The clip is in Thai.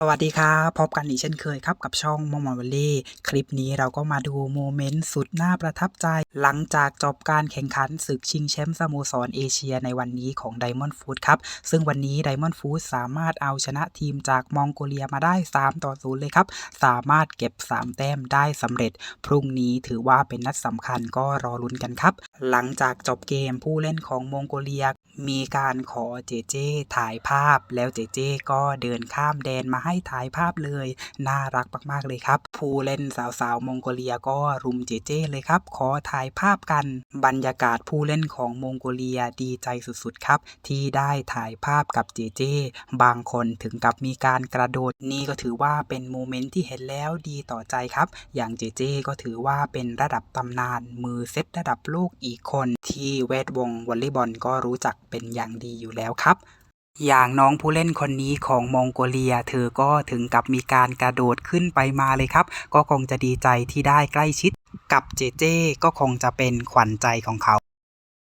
สวัสดีครับพบกันอีกเช่นเคยครับกับช่องมอมอลเล่คลิปนี้เราก็มาดูโมเมนต์สุดน่าประทับใจ หลังจากจบการแข่งขันศึกชิงแชมป์สโมสรเอเชียในวันนี้ของ Diamond Food ครับ ซึ่งวันนี้ Diamond Food สามารถเอาชนะทีมจากมองโกเลียมาได้ 3 ต่อ 0 เลยครับ สามารถเก็บ 3 แต้มได้สำเร็จ พรุ่งนี้ถือว่าเป็นนัดสำคัญก็รอลุ้นกันครับ หลังจากจบเกมผู้เล่นของมองโกเลีย มีการขอเจเจถ่ายภาพ แล้วเจเจก็เดินข้ามแดนมาให้ถ่ายภาพเลย น่ารักมากๆเลยครับ ผู้เล่นสาวๆมองโกเลียก็รุมเจเจเลยครับ ขอถ่ายภาพกัน บรรยากาศผู้เล่นของมองโกเลียดีใจสุดๆครับ ที่ได้ถ่ายภาพกับเจเจบางคนถึงกับมีการกระโดดนี่ก็ถือว่าเป็นโมเมนต์ที่เห็นแล้วดีต่อใจครับ อย่างเจเจก็ถือว่าเป็นระดับตำนาน มือเซตระดับโลกอีกคน ที่แวดวงวอลเลย์บอลก็รู้จัก เป็นอย่างดีอยู่แล้วครับอย่างน้องผู้เล่นคนนี้ของมองโกเลีย เธอก็ถึงกับมีการกระโดดขึ้นไปมาเลยครับ ก็คงจะดีใจที่ได้ใกล้ชิดกับเจเจก็คงจะเป็นขวัญใจของเขา